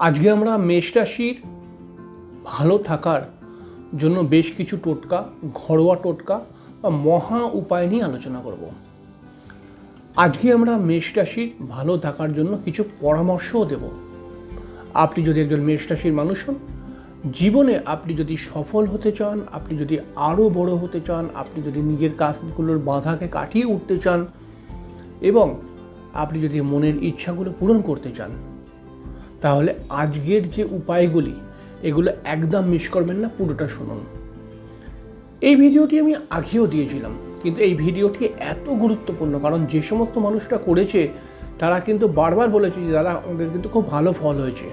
আজকে আমরা মেষ রাশির ভালো থাকার জন্য বেশ কিছু টোটকা, ঘরোয়া টোটকা বা মহা উপায় নিয়ে আলোচনা করব। আজকে আমরা মেষ রাশির ভালো থাকার জন্য কিছু পরামর্শও দেব। আপনি যদি একজন মেষ রাশির মানুষ হন, জীবনে আপনি যদি সফল হতে চান, আপনি যদি আরও বড় হতে চান, আপনি যদি নিজের কাজগুলোর বাধাকে কাটিয়ে উঠতে চান এবং আপনি যদি মনের ইচ্ছাগুলো পূরণ করতে চান তাহলে আজকের যে উপায়গুলি, এগুলো একদম মিস করবেন না, পুরোটা শুনুন। এই ভিডিওটি আমি আগেও দিয়েছিলাম, কিন্তু এই ভিডিওটি এত গুরুত্বপূর্ণ, কারণ যে সমস্ত মানুষরা করেছে, তারা কিন্তু বারবার বলেছে যে, দাদা, আমাদের কিন্তু খুব ভালো ফল হয়েছে।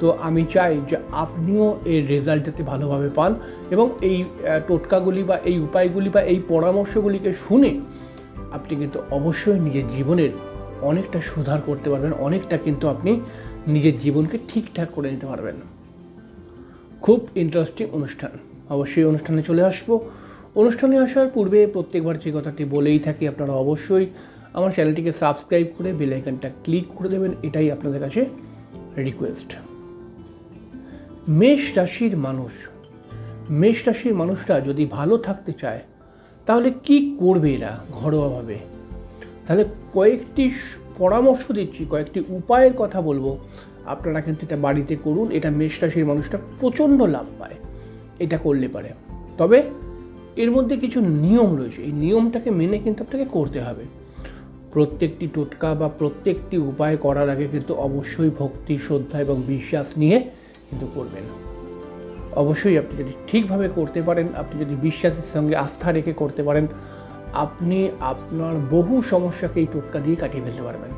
তো আমি চাই যে, আপনিও এর রেজাল্ট যাতে ভালোভাবে পান এবং এই টোটকাগুলি বা এই উপায়গুলি বা এই পরামর্শগুলিকে শুনে আপনি কিন্তু অবশ্যই নিজের জীবনের অনেকটা সুধার করতে পারবেন, অনেকটা কিন্তু আপনি নিজের জীবনকে ঠিকঠাক করে নিতে পারবেন। খুব ইন্টারেস্টিং অনুষ্ঠান। অবশ্যই অনুষ্ঠানে চলে আসব। অনুষ্ঠানে আসার পূর্বে প্রত্যেকবার যে কথাটি বলেই থাকি আপনারা অবশ্যই আমার চ্যানেলটিকে সাবস্ক্রাইব করে বেল আইকনটা ক্লিক করে দেবেন, এটাই আপনাদের কাছে রিকোয়েস্ট মেষ রাশির মানুষ। মেষ রাশির মানুষরা যদি ভালো থাকতে চায়, তাহলে কি করবে এরা ঘরোয়াভাবে? তাহলে কয়েকটি পরামর্শ দিচ্ছি, কয়েকটি উপায়ের কথা বলব। আপনারা কিন্তু এটা বাড়িতে করুন, এটা মেষ রাশির মানুষটা প্রচণ্ড লাভ পায়, এটা করলে পারে। তবে এর মধ্যে কিছু নিয়ম রয়েছে, এই নিয়মটাকে মেনে কিন্তু আপনাকে করতে হবে। প্রত্যেকটি টোটকা বা প্রত্যেকটি উপায় করার আগে কিন্তু অবশ্যই ভক্তি, শ্রদ্ধা এবং বিশ্বাস নিয়ে কিন্তু করবেন। অবশ্যই আপনি যদি ঠিকভাবে করতে পারেন, আপনি যদি বিশ্বাসের সঙ্গে আস্থা রেখে করতে পারেন আপনি আপনার বহু সমস্যাকে এই টোটকা দিয়ে কাটিয়ে ফেলতে পারবেন।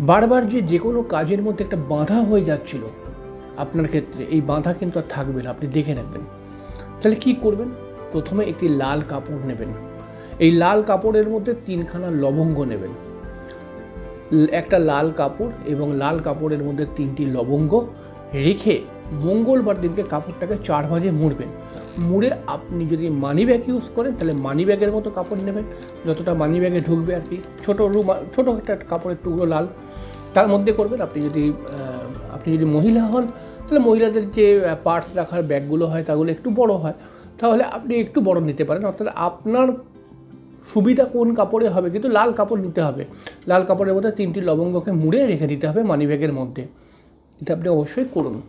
বারবার যে যে কোনো কাজের মধ্যে একটা বাধা হয়ে যাচ্ছিল, আপনার ক্ষেত্রে এই বাধা কিন্তু আর থাকবে না, আপনি দেখে রাখবেন তাহলে কি করবেন? প্রথমে একটি লাল কাপড় নেবেন। এই লাল কাপড়ের মধ্যে তিনখানা লবঙ্গ নেবেন। একটা লাল কাপড় এবং লাল কাপড়ের মধ্যে তিনটি লবঙ্গ রেখে মঙ্গলবার দিনকে কাপড়টাকে চার ভাজে মুড়বেন। মুড়ে আপনি যদি মানি ব্যাগ ইউজ করেন, তাহলে মানি ব্যাগের মতো কাপড় নেবেন। যতটা মানি ব্যাগে ঢুকবে আর কি, ছোটো রুম, ছোটো একটা কাপড়ের টুকরো লাল। তার মধ্যে করবেন আপনি যদি আপনি যদি মহিলা হন, তাহলে মহিলাদের যে পার্টস রাখার ব্যাগগুলো হয়, তাগুলো একটু বড় হয়। তাহলে আপনি একটু বড় নিতে পারেন, অর্থাৎ আপনার সুবিধা কোন কাপড়ে হবে, কিন্তু লাল কাপড় নিতে হবে। লাল কাপড়ের মধ্যে তিনটি লবঙ্গকে মুড়ে রেখে দিতে হবে মানিব্যাগের মধ্যে। এটা আপনি অবশ্যই করুন।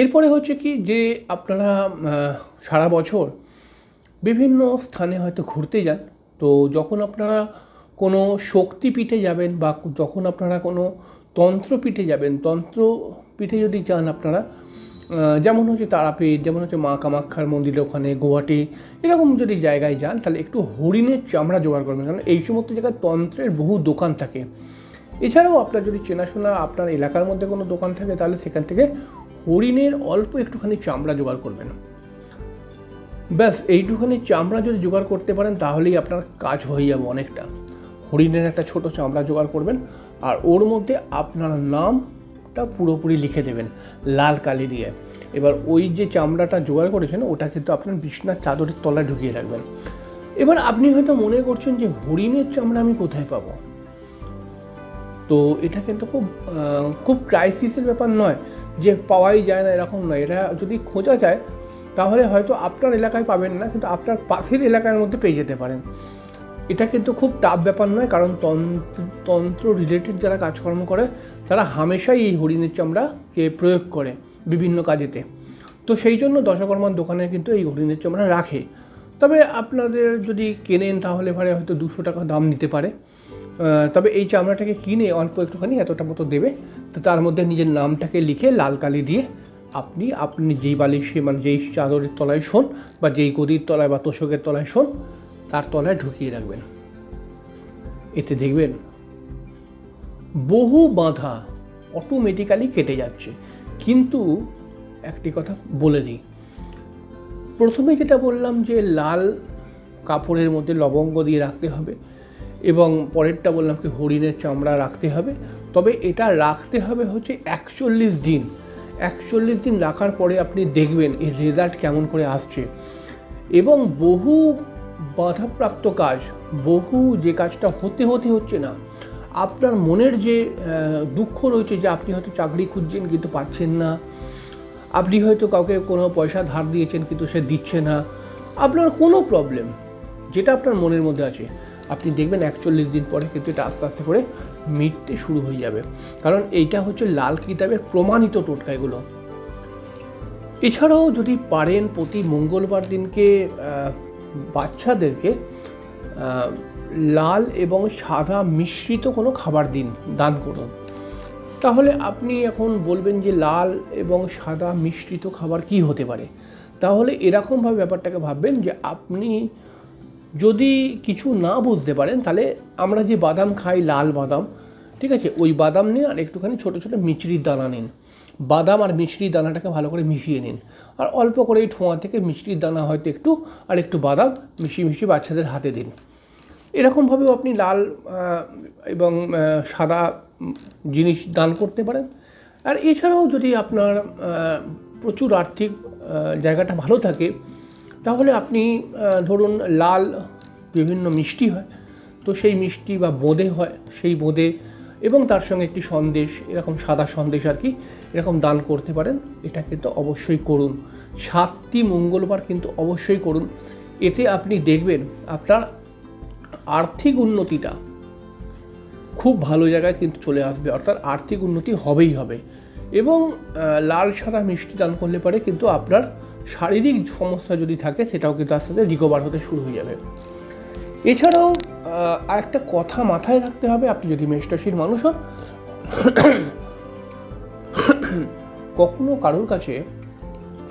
এরপরে হচ্ছে কি যে আপনারা সারা বছর বিভিন্ন স্থানে হয়তো ঘুরতে যান, তো যখন আপনারা কোনো শক্তিপীঠে যাবেন বা যখন আপনারা কোনো তন্ত্রপীঠে যাবেন, তন্ত্রপীঠে যদি যান আপনারা যেমন হচ্ছে তারাপীঠ, যেমন হচ্ছে মা কামাখ্যার মন্দিরের ওখানে, গুয়াহাটি, এরকম যদি জায়গায় যান, তাহলে একটু হরিণের চামড়া জোগাড় করবেন। কারণ এই সমস্ত জায়গায় তন্ত্রের বহু দোকান থাকে। এছাড়াও আপনার যদি চেনাশোনা আপনার এলাকার মধ্যে কোনো দোকান থাকে, তাহলে সেখান থেকে হরিণের অল্প একটুখানি চামড়া জোগাড় করবেন। ব্যাস, এইটুখানি চামড়া যদি জোগাড় করতে পারেন, তাহলেই আপনার কাজ হয়ে যাবে অনেকটা। হরিণের একটা ছোট চামড়া জোগাড় করবেন, আর ওর মধ্যে আপনার নামটা পুরোপুরি লিখে দেবেন, লাল কালি দিয়ে। এবার ওই যে চামড়াটা জোগাড় করেছেন, ওটা কিন্তু আপনার বিছনার চাদরের তলায় ঢুকিয়ে রাখবেন। এবার আপনি হয়তো মনে করছেন যে, হরিণের চামড়া আমি কোথায় পাবো? তো এটা কিন্তু খুব খুব ক্রাইসিসের ব্যাপার নয়। যে পাওয়াই যায় না, এরকম নয়। এটা যদি খোঁজা যায়, তাহলে হয়তো আপনার এলাকায় পাবেন না, কিন্তু আপনার পাশের এলাকার মধ্যে পেয়ে যেতে পারেন। এটা কিন্তু খুব টাফ ব্যাপার নয়, কারণ তন্ত্র তন্ত্র রিলেটেড যারা কাজকর্ম করে, তারা হামেশাই এই হরিণের চামড়াকে প্রয়োগ করে বিভিন্ন কাজেতে। তো সেই জন্য দশকর্মার দোকানে কিন্তু এই হরিণের চামড়া রাখে। তবে আপনাদের যদি কেনেন, তাহলে পরে হয়তো দুশো টাকা দাম নিতে পারে। তবে এই চামড়াটাকে কিনে অল্প একটুখানি এতটা মতো দেবে। তো তার মধ্যে নিজের নামটাকে লিখে লাল কালি দিয়ে আপনি আপনি যেই বালিশে মানে যেই চাদরের তলায় শোন বা যেই গদির তলায় বা তোষকের তলায় শোন, তার তলায় ঢুকিয়ে রাখবেন। এতে দেখবেন বহু বাধা অটোমেটিক্যালি কেটে যাচ্ছে। কিন্তু একটি কথা বলে দিই। প্রথমে যেটা বললাম যে লাল কাপড়ের মধ্যে লবঙ্গ দিয়ে রাখতে হবে। এবং পরেরটা বললাম কি হরিণের চামড়া রাখতে হবে। তবে এটা রাখতে হবে হচ্ছে একচল্লিশ দিন। একচল্লিশ দিন রাখার পরে আপনি দেখবেন এর রেজাল্ট কেমন করে আসছে। এবং বহু বাধাপ্রাপ্ত কাজ, বহু যে কাজটা হতে হতে হচ্ছে না। আপনার মনের যে দুঃখ রয়েছে যে আপনি হয়তো চাকরি খুঁজছেন কিন্তু পাচ্ছেন না। আপনি হয়তো কাউকে কোনো পয়সা ধার দিয়েছেন কিন্তু সে দিচ্ছে না। আপনার কোনো প্রবলেম যেটা আপনার মনের মধ্যে আছে। আপনি দেখবেন একচল্লিশ দিন পরে কিন্তু এটা আস্তে আস্তে করে মিটতে শুরু হয়ে যাবে। কারণ এইটা হচ্ছে লাল কিতাবের প্রমাণিত টোটকা এগুলো। এছাড়াও যদি পারেন প্রতি মঙ্গলবার দিনকে বাচ্চাদেরকে লাল এবং সাদা মিশ্রিত কোনো খাবার দিন, দান করুন। তাহলে আপনি এখন বলবেন যে লাল এবং সাদা মিশ্রিত খাবার কি হতে পারে? তাহলে এরকমভাবে ব্যাপারটাকে ভাববেন যে আপনি যদি কিছু না বুঝতে পারেন, তাহলে আমরা যে বাদাম খাই, লাল বাদাম, ঠিক আছে, ওই বাদাম নিন আর একটুখানি ছোটো ছোটো মিচড়ির দানা নিন। বাদাম আর মিচড়ির দানাটাকে ভালো করে মিশিয়ে নিন। আর অল্প করে এই ঠোঁয়া থেকে মিচড়ির দানা হয়তো একটু, আর একটু বাদাম মিশিয়ে মিশিয়ে বাচ্চাদের হাতে দিন। এরকমভাবেও আপনি লাল এবং সাদা জিনিস দান করতে পারেন। আর এছাড়াও যদি আপনার প্রচুর আর্থিক জায়গাটা ভালো থাকে তাহলে আপনি ধরুন লাল বিভিন্ন মিষ্টি হয়, তো সেই মিষ্টি বা বোঁদে হয়, সেই বোঁদে এবং তার সঙ্গে একটি সন্দেশ, এরকম সাদা সন্দেশ আর কি, এরকম দান করতে পারেন, এটা কিন্তু অবশ্যই করুন। সাতটি মঙ্গলবার কিন্তু অবশ্যই করুন। এতে আপনি দেখবেন আপনার আর্থিক উন্নতিটা খুব ভালো জায়গায় কিন্তু চলে আসবে, অর্থাৎ আর্থিক উন্নতি হবেই হবে। এবং লাল সাদা মিষ্টি দান করলে পারে কিন্তু আপনার শারীরিক সমস্যা যদি থাকে, সেটাও কিন্তু আস্তে আস্তে রিকভার হতে শুরু হয়ে যাবে। এছাড়াও আর একটা কথা মাথায় রাখতে হবে, আপনি যদি মেষরাশির মানুষ হন, কখনো কারোর কাছে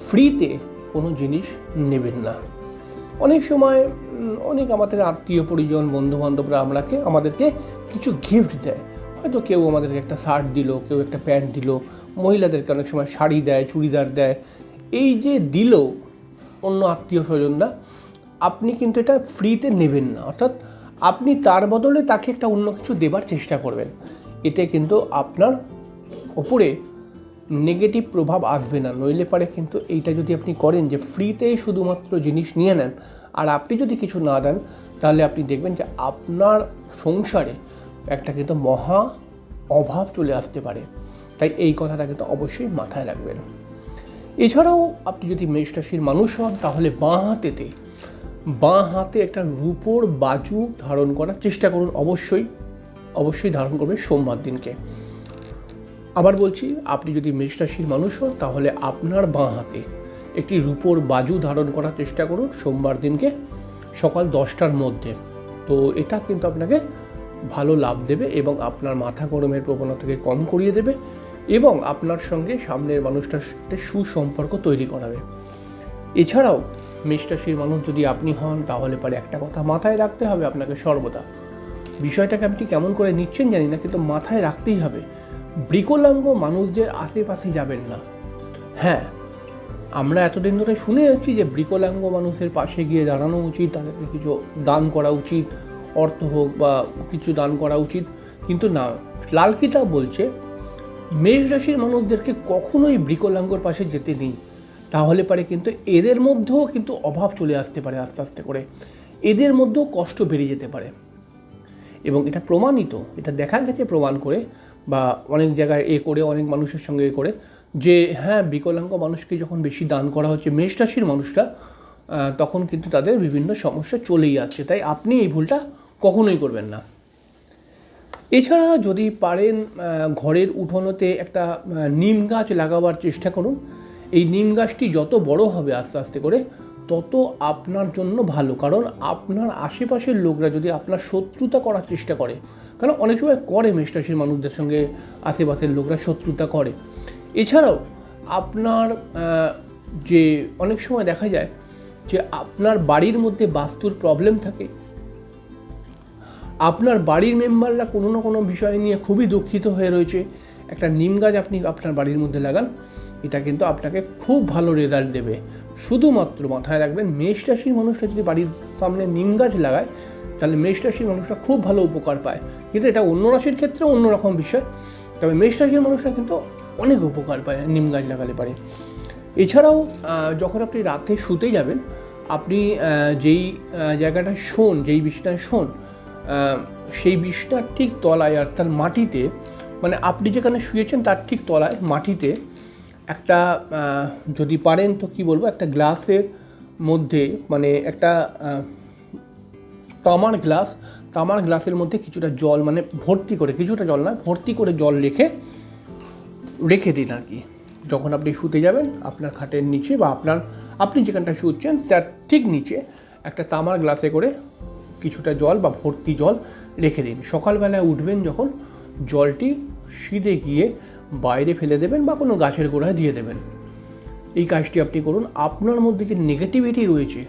ফ্রিতে কোনো জিনিস নেবেন না। অনেক সময় অনেক আমাদের আত্মীয় পরিজন বন্ধু বান্ধবরা আমরাকে, আমাদেরকে কিছু গিফট দেয়। হয়তো কেউ আমাদেরকে একটা শার্ট দিল, কেউ একটা প্যান্ট দিল, মহিলাদেরকে অনেক সময় শাড়ি দেয়, চুড়িদার দেয় এই যে দিল অন্য আত্মীয় স্বজনরা, আপনি কিন্তু এটা ফ্রিতে নেবেন না। অর্থাৎ আপনি তার বদলে তাকে একটা অন্য কিছু দেবার চেষ্টা করবেন। এতে কিন্তু আপনার ওপরে নেগেটিভ প্রভাব আসবে না। নইলে পারে কিন্তু এইটা যদি আপনি করেন যে ফ্রিতেই শুধুমাত্র জিনিস নিয়ে নেন আর আপনি যদি কিছু না দেন, তাহলে আপনি দেখবেন যে আপনার সংসারে একটা কিন্তু মহা অভাব চলে আসতে পারে। তাই এই কথাটা কিন্তু অবশ্যই মাথায় রাখবেন। এছাড়াও আপনি যদি মেষ রাশির মানুষ হন, তাহলে বাঁ হাতেতে, বাঁ হাতে একটা রূপোর বাজু ধারণ করার চেষ্টা করুন অবশ্যই অবশ্যই ধারণ করবে সোমবার দিনকে। আবার বলছি, আপনি যদি মেষ রাশির মানুষ হন, তাহলে আপনার বাঁ হাতে একটি রূপোর বাজু ধারণ করার চেষ্টা করুন সোমবার দিনকে, সকাল দশটার মধ্যে। তো এটা কিন্তু আপনাকে ভালো লাভ দেবে এবং আপনার মাথা গরমের প্রবণতাকে কম করিয়ে দেবে। এবং আপনার সঙ্গে সামনের মানুষটার সাথে সুসম্পর্ক তৈরি করাবে। এছাড়াও মেষ রাশির মানুষ যদি আপনি হন, তাহলে পারে একটা কথা মাথায় রাখতে হবে আপনাকে সর্বদা। বিষয়টাকে আপনি কেমন করে নিচ্ছেন জানি না, কিন্তু মাথায় রাখতেই হবে। বৃকলাঙ্গ মানুষদের আশেপাশে যাবেন না। হ্যাঁ আমরা এতদিন ধরে শুনে যাচ্ছি যে বৃকলাঙ্গ মানুষের পাশে গিয়ে দাঁড়ানো উচিত, তাদেরকে কিছু দান করা উচিত, অর্থ হোক বা কিছু দান করা উচিত। কিন্তু না, লাল কিতাব বলছে মেষ রাশির মানুষদেরকে কখনোই বৃকলাঙ্গর পাশে যেতে নেই। তাহলে পারে কিন্তু এদের মধ্যেও কিন্তু অভাব চলে আসতে পারে আস্তে আস্তে করে। এদের মধ্যেও কষ্ট বেড়ে যেতে পারে। এবং এটা প্রমাণিত, এটা দেখা গেছে প্রমাণ করে বা অনেক জায়গায় এ করে, অনেক মানুষের সঙ্গে এ করে যে হ্যাঁ বিকলাঙ্গ মানুষকে যখন বেশি দান করা হচ্ছে, মেষ রাশির মানুষরা তখন কিন্তু তাদের বিভিন্ন সমস্যা চলেই আসছে। তাই আপনি এই ভুলটা কখনোই করবেন না। এছাড়া যদি পারেন ঘরের উঠোনোতে একটা নিম গাছ লাগাবার চেষ্টা করুন। এই নিম গাছটি যত বড় হবে আস্তে আস্তে করে, তত আপনার জন্য ভালো। কারণ আপনার আশেপাশের লোকরা যদি আপনার শত্রুতা করার চেষ্টা করে, কারণ অনেক সময় করে মেষরাশির মানুষদের সঙ্গে, আশেপাশের লোকরা শত্রুতা করে। এছাড়াও আপনার যে অনেক সময় দেখা যায় যে আপনার বাড়ির মধ্যে বাস্তুর প্রবলেম থাকে আপনার বাড়ির মেম্বাররা কোনো না কোনো বিষয় নিয়ে খুবই দুঃখিত হয়ে রয়েছে। একটা নিম গাছ আপনি আপনার বাড়ির মধ্যে লাগান এটা কিন্তু আপনাকে খুব ভালো রেজাল্ট দেবে। শুধুমাত্র মাথায় রাখবেন মেষ রাশির মানুষরা যদি বাড়ির সামনে নিম গাছ লাগায় তাহলে মেষ রাশির মানুষরা খুব ভালো উপকার পায়। কিন্তু এটা অন্য রাশির ক্ষেত্রে অন্যরকম বিষয়। তবে মেষ রাশির মানুষরা কিন্তু অনেক উপকার পায় নিম গাছ লাগালে পারে। এছাড়াও যখন আপনি রাতে শুতে যাবেন আপনি যেই আহ, জায়গাটায় শোন যেই বিছানায় শোন সেই বিছনার ঠিক তলায় আর তার মাটিতে মানে আপনি যেখানে শুয়েছেন তার ঠিক তলায় মাটিতে একটা যদি পারেন তো কি বলব, একটা গ্লাসের মধ্যে মানে একটা তামার গ্লাস, তামার গ্লাসের মধ্যে কিছুটা জল মানে ভর্তি করে, কিছুটা জল না, ভর্তি করে জল রেখে রেখে দিন আর কি। যখন আপনি শুতে যাবেন, আপনার খাটের নিচে বা আপনার, আপনি যেখানটা শুচ্ছেন, তার ঠিক নিচে একটা তামার গ্লাসে করে কিছুটা জল বা ভর্তি জল রেখে দিন। সকালবেলায় উঠবেন যখন, জলটি সিধে গিয়ে বাইরে ফেলে দেবেন বা কোনো গাছের গোড়ায় দিয়ে দেবেন। এই কাজটি আপনি করুন। আপনার মধ্যে যে নেগেটিভিটি রয়েছে,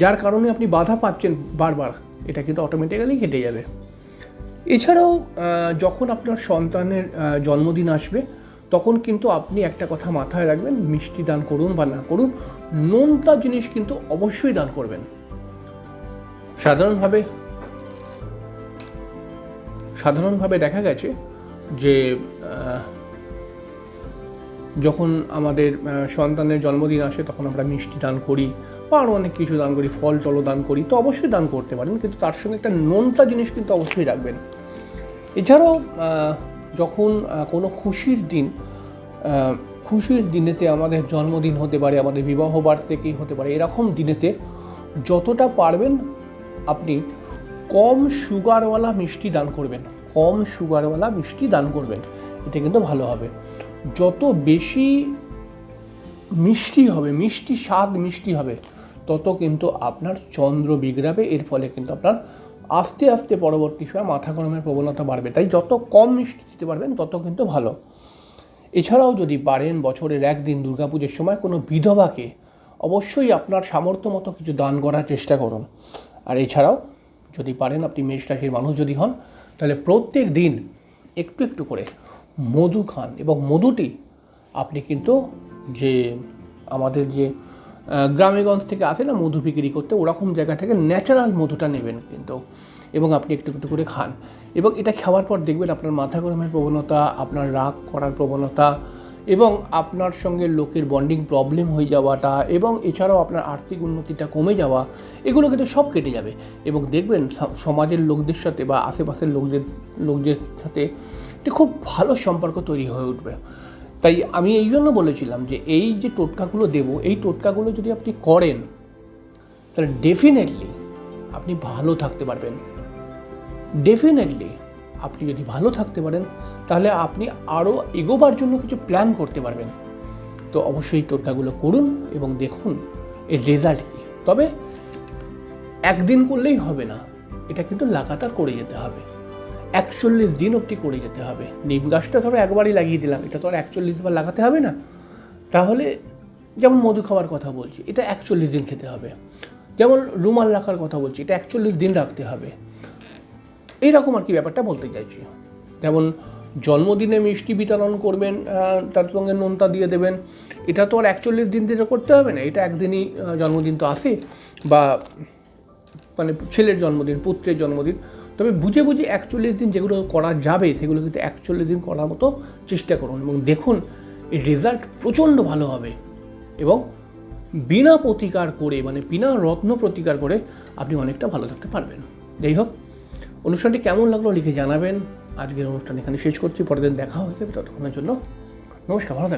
যার কারণে আপনি বাধা পাচ্ছেন বারবার, এটা কিন্তু অটোমেটিক্যালি কেটে যাবে। এছাড়াও যখন আপনার সন্তানের জন্মদিন আসবে, তখন কিন্তু আপনি একটা কথা মাথায় রাখবেন, মিষ্টি দান করুন বা না করুন, নোনতা জিনিস কিন্তু অবশ্যই দান করবেন। সাধারণভাবে সাধারণভাবে দেখা গেছে যে যখন আমাদের সন্তানের জন্মদিন আসে তখন আমরা মিষ্টি দান করি বা আরও অনেক কিছু দান করি, ফল টলও দান করি, তো অবশ্যই দান করতে পারেন। কিন্তু তার সঙ্গে একটা নোনতা জিনিস কিন্তু অবশ্যই রাখবেন। এছাড়াও যখন কোনো খুশির দিন খুশির দিনেতে আমাদের জন্মদিন হতে পারে, আমাদের বিবাহ বার্ষিকী হতে পারে, এরকম দিনেতে যতটা পারবেন আপনি কম সুগারওয়ালা মিষ্টি দান করবেন, কম সুগারওয়ালা মিষ্টি দান করবেন এটা কিন্তু ভালো হবে। যত বেশি মিষ্টি হবে, মিষ্টি স্বাদ মিষ্টি হবে, তত কিন্তু আপনার চন্দ্র বিগড়াবে, এর ফলে কিন্তু আপনার আস্তে আস্তে পরবর্তী সময় মাথা গরমের প্রবণতা বাড়বে। তাই যত কম মিষ্টি দিতে পারবেন, তত কিন্তু ভালো। এছাড়াও যদি পারেন, বছরের একদিন দুর্গাপুজোর সময় কোনো বিধবাকে অবশ্যই আপনার সামর্থ্য মতো কিছু দান করার চেষ্টা করুন। আর এছাড়াও যদি পারেন আপনি মেষ রাশির মানুষ যদি হন, তাহলে প্রত্যেক দিন একটু একটু করে মধু খান এবং মধুটি আপনি কিন্তু যে আমাদের যে গ্রামেগঞ্জ থেকে আসে না মধু বিক্রি করতে, ওরকম জায়গা থেকে ন্যাচারাল মধুটা নেবেন কিন্তু এবং আপনি একটু একটু করে খান। এবং এটা খাওয়ার পর দেখবেন আপনার মাথা গরমের প্রবণতা, আপনার রাগ করার প্রবণতা এবং আপনার সঙ্গে লোকের বন্ডিং প্রবলেম হয়ে যাওয়াটা এবং এছাড়াও আপনার আর্থিক উন্নতিটা কমে যাওয়া, এগুলো কিন্তু সব কেটে যাবে। এবং দেখবেন সমাজের লোকদের সাথে বা আশেপাশের লোকদের লোকদের সাথে একটি খুব ভালো সম্পর্ক তৈরি হয়ে উঠবে। তাই আমি এই জন্য বলেছিলাম যে এই যে টোটকাগুলো দেবো, এই টোটকাগুলো যদি আপনি করেন, তাহলে ডেফিনেটলি আপনি ভালো থাকতে পারবেন। ডেফিনেটলি আপনি যদি ভালো থাকতে পারেন তাহলে আপনি আরও এগোবার জন্য কিছু প্ল্যান করতে পারবেন। তো অবশ্যই টোটকাগুলো করুন এবং দেখুন এর রেজাল্ট কী। তবে একদিন করলেই হবে না। এটা কিন্তু লাগাতার করে যেতে হবে। একচল্লিশ দিন অবধি করে যেতে হবে। নিম গাছটা ধরো একবারই লাগিয়ে দিলাম, এটা তো আর একচল্লিশ বার লাগাতে হবে না। তাহলে যেমন মধু খাওয়ার কথা বলছি, এটা একচল্লিশ দিন খেতে হবে। যেমন রুমাল রাখার কথা বলছি, এটা একচল্লিশ দিন রাখতে হবে। এইরকম আর কি ব্যাপারটা বলতে চাইছি। যেমন জন্মদিনে মিষ্টি বিতরণ করবেন তার সঙ্গে নোনতা দিয়ে দেবেন। এটা তো আর একচল্লিশ দিন ধরে করতে হবে না, এটা একদিনই জন্মদিন তো আসে, বা মানে ছেলের জন্মদিন, পুত্রের জন্মদিন। তবে বুঝে বুঝে একচল্লিশ দিন যেগুলো করা যাবে, সেগুলো কিন্তু একচল্লিশ দিন করার মতো চেষ্টা করুন। এবং দেখুন, এর রেজাল্ট প্রচণ্ড ভালো হবে। এবং বিনা প্রতিকার করে মানে বিনা রত্ন প্রতিকার করে আপনি অনেকটা ভালো থাকতে পারবেন। যাই হোক, অনুষ্ঠানটি কেমন লাগল লিখে জানাবেন। আজকের অনুষ্ঠান এখানে শেষ করছি, পরের দিন দেখা হয়ে যাবে ততক্ষণের জন্য নমস্কার, ভালো থাকবেন।